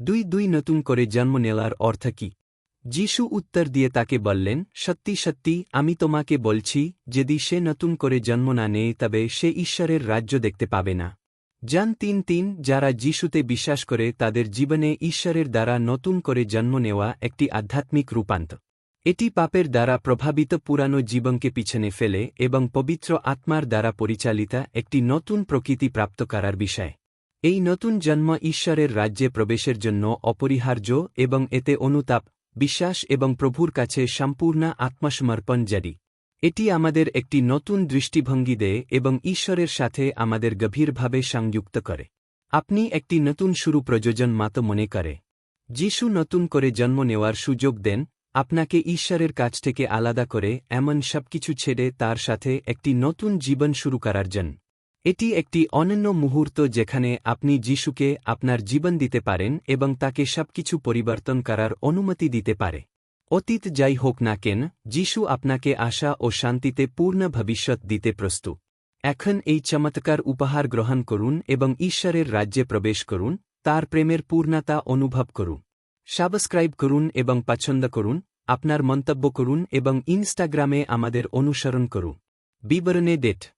দুই দুই নতুন করে জন্ম নেওয়ার অর্থ কি? যিশু উত্তর দিয়ে তাকে বললেন, সত্যি সত্যি, আমি তোমাকে বলছি, যদি সে নতুন করে জন্ম না নেয় তবে সে ঈশ্বরের রাজ্য দেখতে পাবে না। যান তিন তিন, যারা যিশুতে বিশ্বাস করে তাদের জীবনে ঈশ্বরের দ্বারা নতুন করে জন্ম নেওয়া একটি আধ্যাত্মিক রূপান্ত। এটি পাপের দ্বারা প্রভাবিত পুরানো জীবনকে পিছনে ফেলে এবং পবিত্র আত্মার দ্বারা পরিচালিতা একটি নতুন প্রকৃতি প্রাপ্ত করার বিষয়। এই নতুন জন্ম ঈশ্বরের রাজ্যে প্রবেশের জন্য অপরিহার্য এবং এতে অনুতাপ, বিশ্বাস এবং প্রভুর কাছে সম্পূর্ণ আত্মসমর্পণ জারি। এটি আমাদের একটি নতুন দৃষ্টিভঙ্গি দেয় এবং ঈশ্বরের সাথে আমাদের গভীরভাবে সংযুক্ত করে। আপনি একটি নতুন শুরু প্রযোজন মাত মনে করে। যিশু নতুন করে জন্ম নেওয়ার সুযোগ দেন, আপনাকে ঈশ্বরের কাছ থেকে আলাদা করে এমন সবকিছু ছেড়ে তার সাথে একটি নতুন জীবন শুরু করার জন্য। এটি একটি অনন্য মুহূর্ত যেখানে আপনি যিশুকে আপনার জীবন দিতে পারেন এবং তাকে সবকিছু পরিবর্তন করার অনুমতি দিতে পারে। অতীত যাই হোক না কেন, যিশু আপনাকে আশা ও শান্তিতে পূর্ণ ভবিষ্যৎ দিতে প্রস্তুত। এখন এই চমৎকার উপহার গ্রহণ করুন এবং ঈশ্বরের রাজ্যে প্রবেশ করুন, তার প্রেমের পূর্ণতা অনুভব করুন। সাবস্ক্রাইব করুন এবং পছন্দ করুন, আপনার মন্তব্য করুন এবং ইনস্টাগ্রামে আমাদের অনুসরণ করুন। বিবরণে ডেট